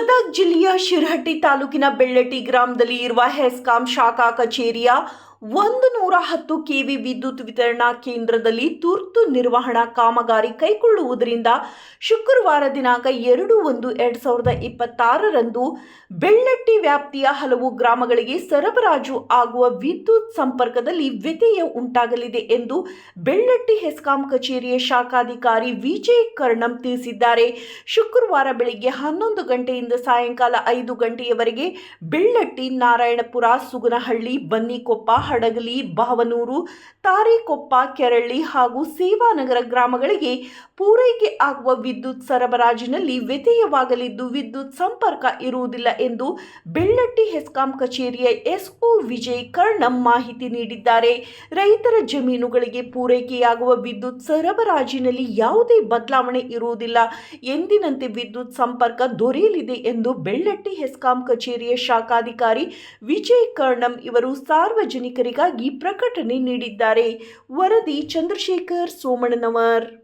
ಗದಗ ಜಿಲ್ಲೆಯ ಶಿರಹಟ್ಟಿ ತಾಲೂಕಿನ ಬೆಳ್ಳಟ್ಟಿ ಗ್ರಾಮದಲ್ಲಿ ಇರುವ ಹೆಸ್ಕಾಂ ಶಾಖಾ ಕಚೇರಿಯ ಒಂದು ನೂರ ಹತ್ತು ಕೆವಿ ವಿದ್ಯುತ್ ವಿತರಣಾ ಕೇಂದ್ರದಲ್ಲಿ ತುರ್ತು ನಿರ್ವಹಣಾ ಕಾಮಗಾರಿ ಕೈಗೊಳ್ಳುವುದರಿಂದ ಶುಕ್ರವಾರ ದಿನಾಂಕ ಎರಡು ಒಂದು ಎರಡ್ ಸಾವಿರದ ಇಪ್ಪತ್ತಾರರಂದು ಬೆಳ್ಳಟ್ಟಿ ವ್ಯಾಪ್ತಿಯ ಹಲವು ಗ್ರಾಮಗಳಿಗೆ ಸರಬರಾಜು ಆಗುವ ವಿದ್ಯುತ್ ಸಂಪರ್ಕದಲ್ಲಿ ವ್ಯತ್ಯಯ ಉಂಟಾಗಲಿದೆ ಎಂದು ಬೆಳ್ಳಟ್ಟಿ ಹೆಸ್ಕಾಂ ಕಚೇರಿಯ ಶಾಖಾಧಿಕಾರಿ ವಿಜಯ್ ಕರ್ಣಂ ತಿಳಿಸಿದ್ದಾರೆ. ಶುಕ್ರವಾರ ಬೆಳಿಗ್ಗೆ ಹನ್ನೊಂದು ಗಂಟೆಯಿಂದ ಸಾಯಂಕಾಲ ಐದು ಗಂಟೆಯವರೆಗೆ ಬೆಳ್ಳಟ್ಟಿ ನಾರಾಯಣಪುರ ಸುಗನಹಳ್ಳಿ ಬನ್ನಿಕೊಪ್ಪ ಹಡಗಲಿ, ಬಾವನೂರು, ತಾರಿಕೊಪ್ಪ, ಕೆರಳ್ಳಿ ಹಾಗೂ ಸೇವಾನಗರ ಗ್ರಾಮಗಳಿಗೆ ಪೂರೈಕೆ ಆಗುವ ವಿದ್ಯುತ್ ಸರಬರಾಜಿನಲ್ಲಿ ವ್ಯತ್ಯಯವಾಗಲಿದ್ದು ವಿದ್ಯುತ್ ಸಂಪರ್ಕ ಇರುವುದಿಲ್ಲ ಎಂದು ಬೆಳ್ಳಟ್ಟಿ ಹೆಸ್ಕಾಂ ಕಚೇರಿಯ ಎಸ್ಒ ವಿಜಯ್ ಕರ್ಣಂ ಮಾಹಿತಿ ನೀಡಿದ್ದಾರೆ. ರೈತರ ಜಮೀನುಗಳಿಗೆ ಪೂರೈಕೆಯಾಗುವ ವಿದ್ಯುತ್ ಸರಬರಾಜಿನಲ್ಲಿ ಯಾವುದೇ ಬದಲಾವಣೆ ಇರುವುದಿಲ್ಲ. ಎಂದಿನಂತೆ ವಿದ್ಯುತ್ ಸಂಪರ್ಕ ದೊರೆಯಲಿದೆ ಎಂದು ಬೆಳ್ಳಟ್ಟಿ ಹೆಸ್ಕಾಂ ಕಚೇರಿಯ ಶಾಖಾಧಿಕಾರಿ ವಿಜಯ್ ಕರ್ಣಂ ಇವರು ಸಾರ್ವಜನಿಕರಿಗಾಗಿ ಪ್ರಕಟಣೆ ನೀಡಿದ್ದಾರೆ. ವರದಿ ಚಂದ್ರಶೇಖರ್ ಸೋಮಣ್ಣನವರ್.